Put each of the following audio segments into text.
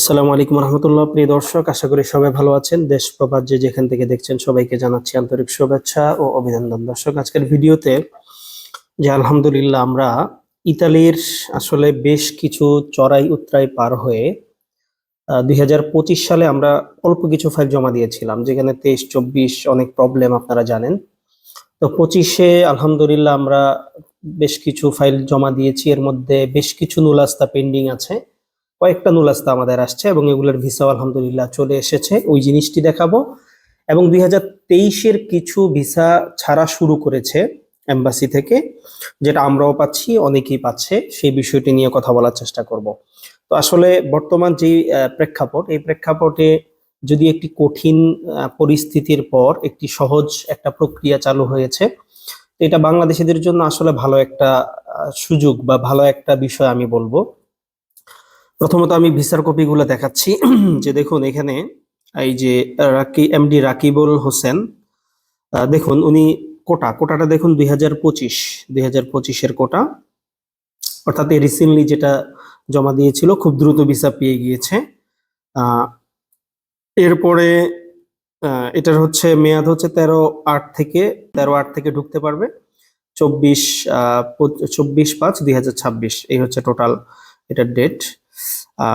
আসসালামু আলাইকুম রহমতুল্লাহ। প্রিয় দর্শক, আশা করি সবাই ভালো আছেন। দেশ প্রবাদ যে যেখান থেকে দেখছেন, সবাইকে জানাচ্ছি আন্তরিক শুভেচ্ছা ও অভিনন্দন। দর্শক, আজকের ভিডিওতে যে আলহামদুলিল্লাহ আমরা ইতালির আসলে বেশ কিছু চড়াই উতরাই পার হয়ে দুই হাজার পঁচিশ সালে আমরা অল্প কিছু ফাইল জমা দিয়েছিলাম, যেখানে তেইশ, চব্বিশ অনেক প্রবলেম আপনারা জানেন। তো পঁচিশে আলহামদুলিল্লাহ আমরা বেশ কিছু ফাইল জমা দিয়েছি। এর মধ্যে বেশ কিছু নুলাস্তা পেন্ডিং আছে। কয়েকটা নুলাস্তা আমাদের আসছে এবং এগুলোর ভিসাও আলহামদুলিল্লাহ চলে এসেছে। ওই জিনিসটি দেখাবো। এবং দুই হাজার তেইশের কিছু ভিসা ছাড়া শুরু করেছে এম্বাসি থেকে, যেটা আমরাও পাচ্ছি, অনেকেই পাচ্ছে। সেই বিষয়টি নিয়ে কথা বলার চেষ্টা করব। তো আসলে বর্তমান যে প্রেক্ষাপট, এই প্রেক্ষাপটে যদি একটি কঠিন পরিস্থিতির পর একটি সহজ একটা প্রক্রিয়া চালু হয়েছে এটা বাংলাদেশিদের জন্য আসলে ভালো একটা সুযোগ বা ভালো একটা বিষয় আমি বলব। প্রথমত আমি ভিসার কপিগুলো দেখাচ্ছি। যে দেখুন এখানে, এই যে রাকি, এমডি রাকিবুল হোসেন দেখুন উনি কোটা, কোটাটা দেখুন দুই হাজার পঁচিশ, দুই হাজার পঁচিশের কোটা। অর্থাৎ রিসেন্টলি যেটা জমা দিয়েছিল, খুব দ্রুত ভিসা পেয়ে গিয়েছে। এরপরে এটার হচ্ছে, মেয়াদ হচ্ছে তেরো আট থেকে, তেরো আট থেকে ঢুকতে পারবে। চব্বিশ চব্বিশ পাঁচ, দুই এই হচ্ছে টোটাল এটার ডেট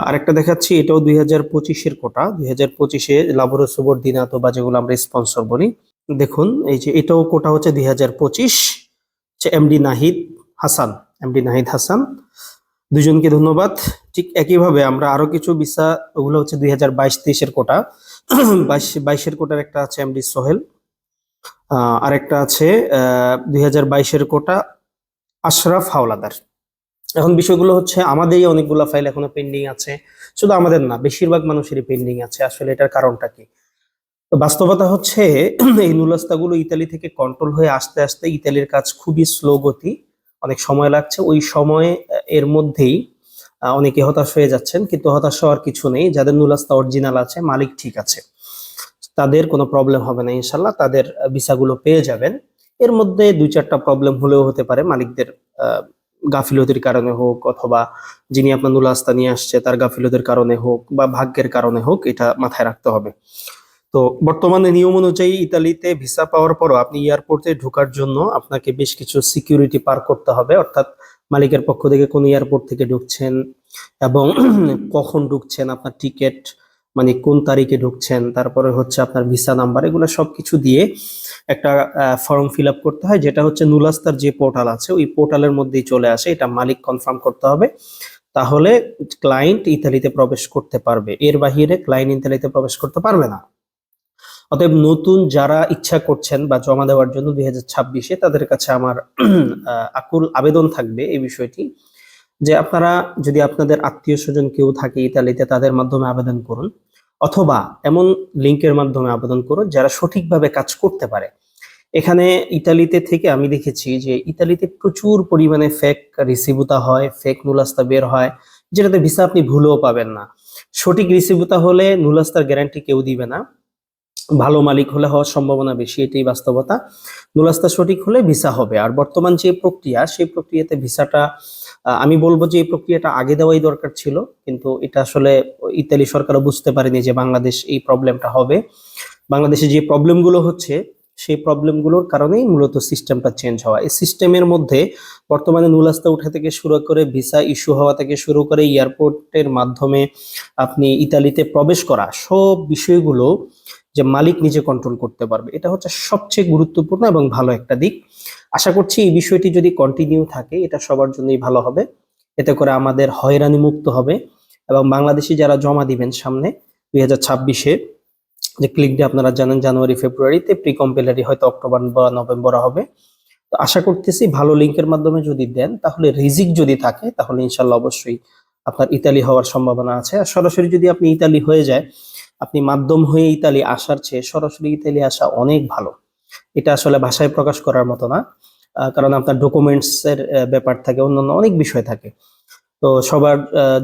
আরেকটা দেখাচ্ছি, এটাও দুই হাজার পঁচিশের কোটা। দুই হাজার পঁচিশে লাবরো সুবর দিনাত বা যেগুলো আমরা স্পন্সর বলি। দেখুন, এই যে এটাও কোটা হচ্ছে দুই হাজার পঁচিশ এমডি নাহিদ হাসান এমডি নাহিদ হাসান। দুজনকে ধন্যবাদ। ঠিক একইভাবে আমরা আরও কিছু ভিসা, ওগুলো হচ্ছে দুই হাজার বাইশ তেইশের কোটা। বাইশ, বাইশের কোটার একটা আছে এমডি সোহেল। আরেকটা আছে দুই হাজার বাইশের কোটা, আশরাফ হাওলাদার। এখন বিষয়গুলো হচ্ছে, আমাদেরই অনেকগুলো ফাইল এখনও পেন্ডিং আছে। শুধু আমাদের না, বেশিরভাগ মানুষেরই পেন্ডিং আছে। আসলে এটার কারণটা কি? তো বাস্তবতা হচ্ছে, এই নুলাস্তাগুলো ইতালি থেকে কন্ট্রোল হয়ে আসতে আসতে ইতালির কাজ খুবই স্লো গতি, অনেক সময় লাগছে। ওই সময়, এর মধ্যেই অনেকে হতাশ হয়ে যাচ্ছেন, কিন্তু হতাশ হওয়ার কিছু নেই। যাদের নুলাস্তা অরিজিনাল আছে, মালিক ঠিক আছে। তাদের কোনো প্রবলেম হবে না ইনশাল্লাহ তাদের ভিসাগুলো পেয়ে যাবেন। এর মধ্যে দুই চারটা প্রবলেম হলেও হতে পারে মালিকদের গাফিলতির কারণে হোক অথবা যিনি আপনার নুলাস্তা নিয়ে আসছে, তার গাফিলতির কারণে হোক বা ভাগ্যের কারণে হোক এটা মাথায় রাখতে হবে। তো বর্তমানে নিয়ম অনুযায়ী ইতালিতে ভিসা পাওয়ার পরও আপনি এয়ারপোর্টে ঢোকার জন্য আপনাকে বেশ কিছু সিকিউরিটি পার করতে হবে। অর্থাৎ মালিকের পক্ষ থেকে কোন এয়ারপোর্ট থেকে ঢুকছেন এবং কখন ঢুকছেন, আপনার টিকিট মানে কোন তারিখে ঢুকছেন, তারপরে হচ্ছে আপনার ভিসা নাম্বার, এগুলো সবকিছু দিয়ে একটা ফর্ম ফিল করতে হয়, যেটা হচ্ছে নুলাস্তার যে পোর্টাল আছে, ওই পোর্টালের মধ্যেই চলে আসে, এটা মালিক কনফার্ম করতে হবে। তাহলে ক্লায়েন্ট ইতালিতে প্রবেশ করতে পারবে, এর বাহিরে ক্লায়েন্ট ইতালিতে প্রবেশ করতে পারবে না। অতএব নতুন যারা ইচ্ছা করছেন বা জমা দেওয়ার জন্য দুই হাজার ছাব্বিশে, তাদের কাছে আমার আকুল আবেদন থাকবে এই বিষয়টি। যে আপনারা যদি আপনাদের আত্মীয় স্বজন কেউ থাকে ইতালিতে, তাদের মাধ্যমে আবেদন করুন। অথবা এমন লিংকের মাধ্যমে আবেদন করুন যারা সঠিকভাবে কাজ করতে পারে। এখানে ইতালিতে থেকে আমি দেখেছি যে ইতালিতে প্রচুর পরিমাণে ফেক রিসিভুতা হয় ফেক নুলাস্তা বের হয়, যেটাতে ভিসা আপনি ভুলেও পাবেন না। সঠিক রিসিভুতা হলে নুলাস্তার গ্যারান্টি কেউ দিবে না। ভালো মালিক হলে হওয়ার সম্ভাবনা বেশি, এটাই বাস্তবতা। নুলাস্তা সঠিক হলে ভিসা হবে। আর বর্তমান যে প্রক্রিয়া, সেই প্রক্রিয়াতে ভিসাটা আমি বলব যে এই প্রক্রিয়াটা আগে দেওয়াই দরকার ছিল, কিন্তু এটা আসলে ইতালি সরকারও বুঝতে পারেনি যে বাংলাদেশ এই প্রবলেমটা হবে। বাংলাদেশে যে প্রবলেমগুলো হচ্ছে, সেই প্রবলেমগুলোর কারণেই মূলত সিস্টেমটা চেঞ্জ হওয়া। এই সিস্টেমের মধ্যে বর্তমানে নুলাস্তা উঠা থেকে শুরু করে ভিসা ইস্যু হওয়া থেকে শুরু করে এয়ারপোর্টের মাধ্যমে আপনি ইতালিতে প্রবেশ করা, সব বিষয়গুলো যে মালিক নিজে কন্ট্রোল করতে পারবে। এটা হচ্ছে সবচেয়ে গুরুত্বপূর্ণ এবং ভালো একটা দিক। আশা করছি এই বিষয়টি যদি কন্টিনিউ থাকে, এটা সবার জন্যই ভালো হবে। এতে করে আমাদের হয়রানি মুক্ত হবে এবং বাংলাদেশি যারা জমা দিবেন সামনে দুই হাজার ছাব্বিশে, যে ক্লিক ডে আপনারা জানেন জানুয়ারি, ফেব্রুয়ারিতে প্রি কম্পিলারি হয়তো অক্টোবর বা নভেম্বর হবে। তো আশা করতেছি ভালো লিঙ্কের মাধ্যমে যদি দেন, তাহলে রিজিক যদি থাকে, তাহলে ইনশাল্লাহ অবশ্যই আপনার ইতালি হওয়ার সম্ভাবনা আছে। আর সরাসরি যদি আপনি ইতালি হয়ে যায় আপনি মাধ্যম হয়ে ইতালি আসার চেয়ে সরাসরি ইতালি আসা অনেক ভালো। এটা আসলে ভাষায় প্রকাশ করার মতো না কারণ আপনার ডকুমেন্টস এর আহ, ব্যাপার থাকে অন্যান্য অনেক বিষয় থাকে। তো সবার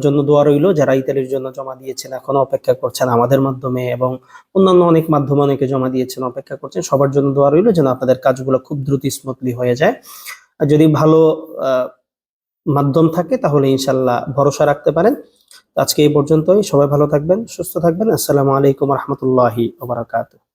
জন্য দোয়া রইল যারা ইতালির জন্য জমা দিয়েছেন এখনও অপেক্ষা করছেন আমাদের মাধ্যমে এবং অন্যান্য অনেক মাধ্যমে অনেকে জমা দিয়েছেন অপেক্ষা করছেন সবার জন্য দোয়া রইল যেন আপনাদের কাজগুলো খুব দ্রুত স্মুথলি হয়ে যায়। আর যদি ভালো মাধ্যম থাকে, তাহলে ইনশাল্লাহ ভরসা রাখতে পারেন। আজকে এই পর্যন্তই। সবাই ভালো থাকবেন, সুস্থ থাকবেন। আসসালামু আলাইকুম রহমতুল্লাহি ওবরাকাতুহ